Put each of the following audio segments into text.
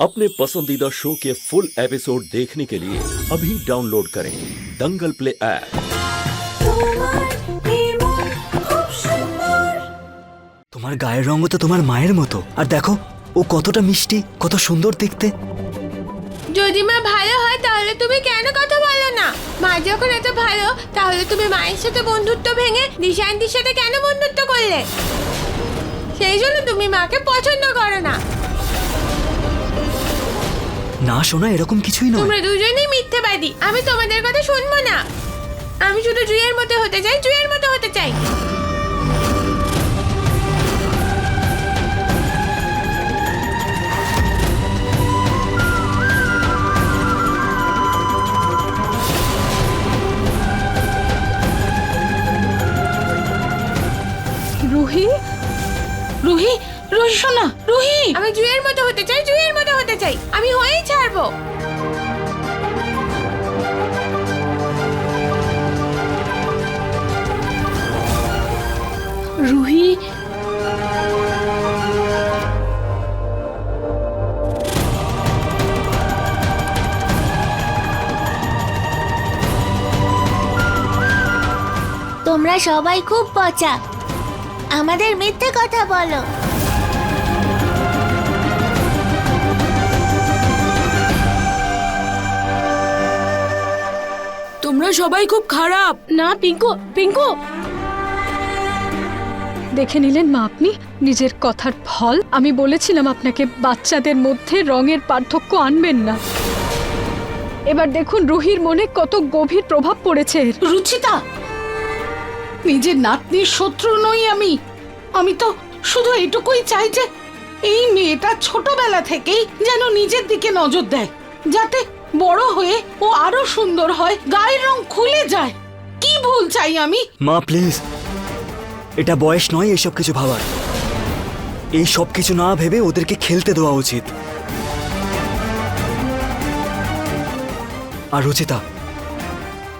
अपने पसंदीदा शो के फुल एपिसोड देखने के लिए अभी डाउनलोड करें दंगल प्ले ऐप তোমার নির্মল খুব সুন্দর তোমার গায়ের রঙও তো তোমার মায়ের মতো আর দেখো ও কতটা মিষ্টি কত সুন্দর দেখতে যদি মা ভালো হয় তাহলে তুমি কেন কথা বলো না মা যখন এত ভালো তাহলে তুমি মায়ের সাথে বন্ধুত্ব ভেঙে দিশান্তির সাথে কেন বন্ধুত্ব করলে সেই জন্য তুমি মাকে পছন্দ করো না না শোনা এরকম কিছুই নয়। তোমরা দুজনেই মিথ্যেবাদী। আমি তোমাদের কথা শুনব না। আমি শুধু জুয়ের মতো হতে চাই জুয়ের মতো হতে চাই। রুহি? রুহি? রুহি শোনা রুহি। আমি জুয়ের মতো হতে চাই জুয়ের মতো হতে চাই। আমি হয়েই ছাড়বো। রুহি। তোমরা সবাই খুব পচা। আমাদের মিথ্যে কথা বলো। তোমরা সবাই খুব খারাপ। না পিঙ্কু পিঙ্কু। দেখে নিলেন মা আপনি নিজের কথার ফল। আমি বলেছিলাম আপনাকে বাচ্চাদের মধ্যে রঙের পার্থক্য আনবেন না। এবার দেখুন রুহির মনে কত গভীর প্রভাব পড়েছে এর। রুচিতা! নিজের নাতনির শত্রু নই আমি। আমি তো শুধু এটুকুই চাই যে এই মেয়েটা ছোটবেলা থেকেই যেন নিজের দিকে নজর দেয় যাতে বড় হয়ে ও আরও সুন্দর হয় গায়ের রং খুলে যায়। কি ভুল চাই আমি? মা প্লিজ। এটা বয়স নয় এসব কিছু ভাবার। এই সব কিছু না ভেবে ওদেরকে খেলতে দেওয়া উচিত। আর রুচিতা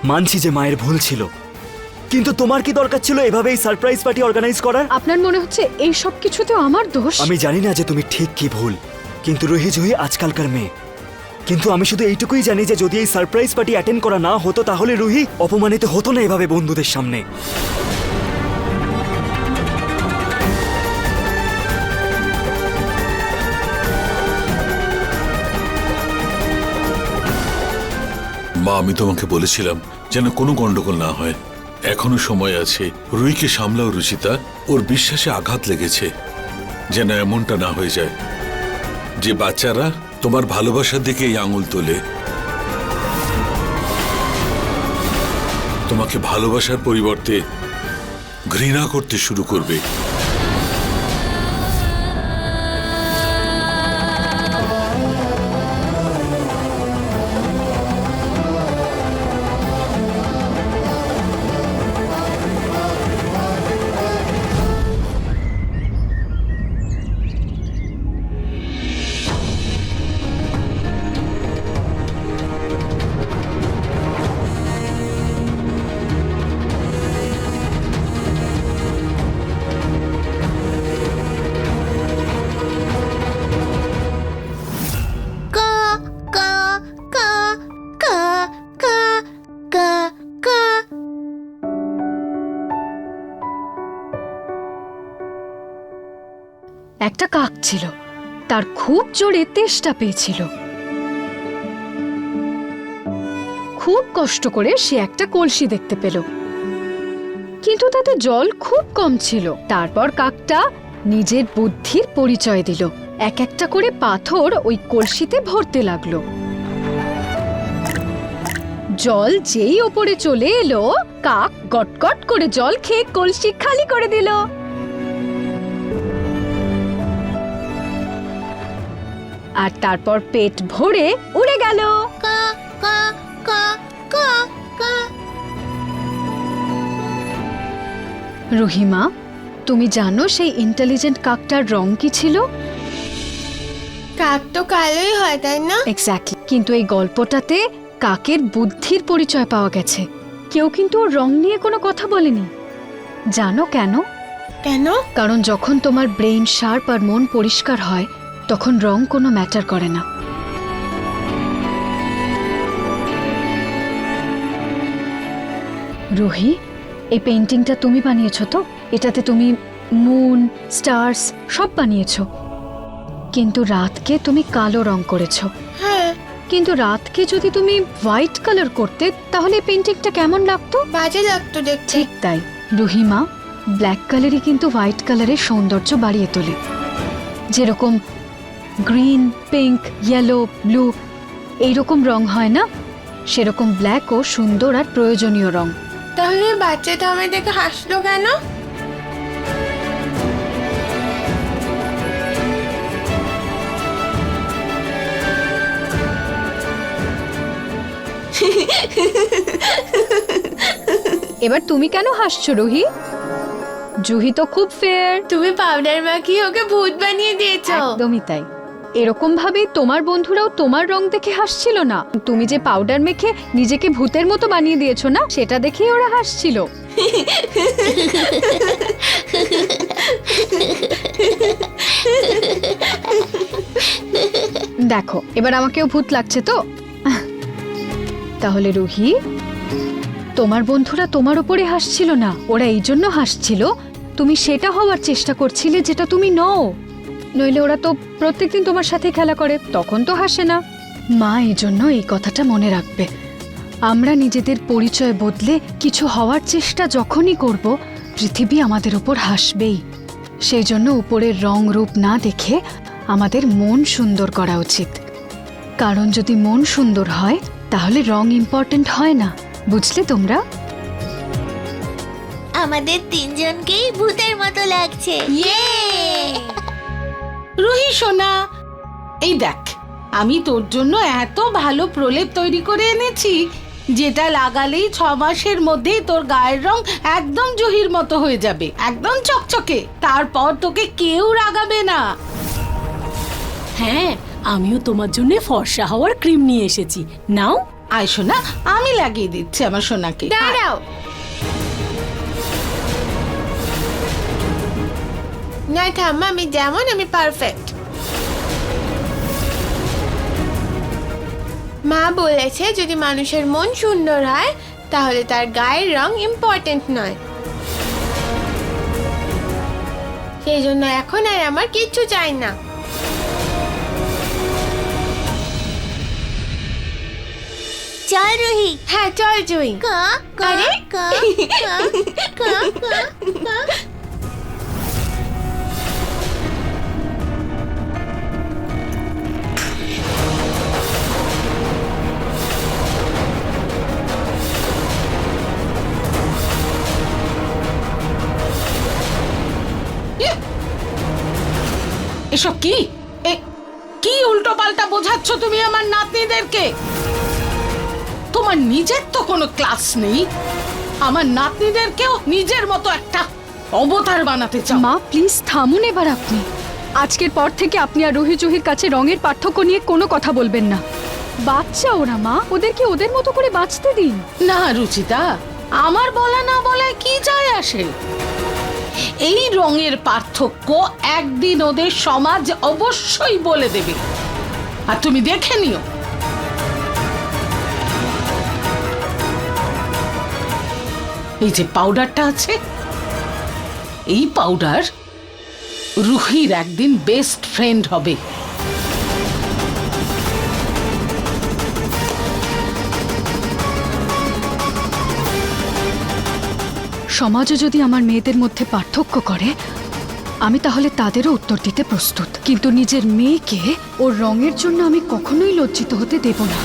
মানছি যে মায়ের ভুল ছিল। কিন্তু তোমার কি দরকার ছিল এভাবেই সারপ্রাইজ পার্টি অর্গানাইজ করার? আপনার মনে হচ্ছে এই সব কিছুতেও আমার দোষ? আমি জানি না যে তুমি ঠিক কি ভুল কিন্তু রুহি জুহি আজকালকার মেয়ে। কিন্তু আমি শুধু এইটুকুই জানি যে যদি এই সারপ্রাইজ পার্টি অ্যাটেন্ড করা না হতো তাহলে রুহি অপমানিত হতো না এভাবে বন্ধুদের সামনে। মা, আমি তোমাকে বলেছিলাম যেন কোনো গন্ডগোল না হয়। এখনও সময় আছে রুইকে সামলাও রুচিতা। ওর বিশ্বাসে আঘাত লেগেছে যেন এমনটা না হয়ে যায়। যে বাচ্চারা তোমার ভালোবাসার দিকে এই আঙুল তোলে। তোমাকে ভালোবাসার পরিবর্তে ঘৃণা করতে শুরু করবে। একটা কাক ছিল। তার খুব জোরে তেষ্টা পেয়েছিল। খুব কষ্ট করে সে একটা কলসি দেখতে পেল। কিন্তু তাতে জল খুব কম ছিল। তারপর কাকটা নিজের বুদ্ধির পরিচয় দিল। এক একটা করে পাথর ওই কলসিতে ভরতে লাগল। জল যেই ওপরে চলে এলো, কাক গটগট করে জল খেয়ে কলসি খালি করে দিল। আর তারপর পেট ভরে উড়ে গেল। কা কা কা কা কা। রহিমা তুমি জানো সেই ইন্টেলিজেন্ট কাকটার রং কি ছিল? কাক তো কালোই হয় তাই না? এক্স্যাক্টলি কিন্তু এই গল্পটাতে কাকের বুদ্ধির পরিচয় পাওয়া গেছে। কেউ কিন্তু ওর রং নিয়ে কোনো কথা বলেনি। জানো কেন? কেন? কারণ যখন তোমার ব্রেইন শার্প আর মন পরিষ্কার হয় তখন রং কোনো ম্যাটার করে না। রুহি এই পেন্টিংটা তুমি বানিয়েছো তো? এটাতে তুমি মুন স্টার্স সব বানিয়েছো। কিন্তু রাতকে তুমি কালো রং করেছ। হ্যাঁ। কিন্তু রাতকে যদি তুমি হোয়াইট কালার করতে তাহলে এই পেন্টিংটা কেমন লাগতো? বাজে লাগতো ঠিক তাই। রুহিমা ব্ল্যাক কালারই কিন্তু হোয়াইট কালারের সৌন্দর্য বাড়িয়ে তোলে। যেরকম গ্রিন পিঙ্ক ইয়েলো ব্লু এইরকম রং হয় না? সেরকম ব্ল্যাকও সুন্দর আর প্রয়োজনীয় রং। তাহলে বাচ্চাটা আমায় দেখে হাসলো কেন? এবার তুমি কেন হাসছো রুহি? জুহি তো খুব ফেয়ার তুমি পাউডার মাখিয়ে ওকে ভূত বানিয়ে দিয়েছ। একদমই তাই। এরকম ভাবে তোমার বন্ধুরাও তোমার রং দেখে হাসছিল না। তুমি যে পাউডার মেখে নিজেকে ভূতের মতো বানিয়ে দিয়েছ না, সেটা দেখেই ওরা হাসছিল। দেখো, এবার আমাকেও ভূত লাগছে তো? তাহলে রুহি, তোমার বন্ধুরা তোমার উপরে হাসছিল না, ওরা এই জন্য হাসছিল, তুমি সেটা হওয়ার চেষ্টা করছিলে যেটা তুমি নও। নইলে ওরা তো প্রত্যেকদিন তোমার সাথে খেলা করে তখন তো হাসে না। মা এই জন্য এই কথাটা মনে রাখবে। আমরা নিজেদের পরিচয় বদলে কিছু হওয়ার চেষ্টা যখনই করব পৃথিবী আমাদের উপর হাসবেই। সেই জন্য উপরের রং রূপ না দেখে আমাদের মন সুন্দর করা উচিত। কারণ যদি মন সুন্দর হয় তাহলে রং ইম্পর্ট্যান্ট হয় না বুঝলে তোমরা? আমাদের তিনজনকেই ভূতের মতো লাগছে। ইয়ে রুহি সোনা। এই দেখ আমি তোর জন্য এত ভালো প্রলেপ তৈরি করে এনেছি যেটা লাগালেই ছ মাসের মধ্যেই তোর গায়ের রং একদম জহির মতো হয়ে যাবে একদম চকচকে। তারপর তোকে কেউ রাগাবে না। হ্যাঁ আমিও তোমার জন্য ফর্সা হওয়ার ক্রিম নিয়ে এসেছি। নাও। আয় সোনা আমি লাগিয়ে দিচ্ছি আমার সোনাকে। দাঁড়াও না ঠাম্মা আমি যেমন আমি পারফেক্ট মা বলেছে যদি মানুষের মন সুন্দর হয় তাহলে তার গায়ের রং ইম্পর্টেন্ট নয়। সেই জন্য এখন আর আমার কিচ্ছু চাই না। চল রুহি। হ্যাঁ চল জুই। কা কা? কা কা কা কা। এসব কি? এ কি উল্টো পাল্টা বোঝাচ্ছ তুমি আমার নাতনিদেরকে? তোমার নিজের তো কোনো ক্লাস নেই। আমার নাতনিদেরকেও নিজের মতো একটা অবতার বানাতে চাও। মা প্লিজ থামুন এবার আপনি। আজকের পর থেকে আপনি আর রুহি জুহির কাছে রঙের পার্থক্য নিয়ে কোনো কথা বলবেন না। বাচ্চা ওরা মা। ওদেরকে ওদের মতো করে বাঁচতে দিন। না রুচিতা। আমার বলা না বলায় কি যায় আসে? এই রঙের পার্থক্য একদিন ওদের সমাজ অবশ্যই বলে দেবে। আর তুমি দেখে নিও। এই যে পাউডারটা আছে, এই পাউডার রুহির একদিন বেস্ট ফ্রেন্ড হবে। সমাজও যদি আমার মেয়েদের মধ্যে পার্থক্য করে, আমি তাহলে তাদেরও উত্তর দিতে প্রস্তুত। কিন্তু নিজের মেয়েকে ওর রঙের জন্য আমি কখনোই লজ্জিত হতে দেব না।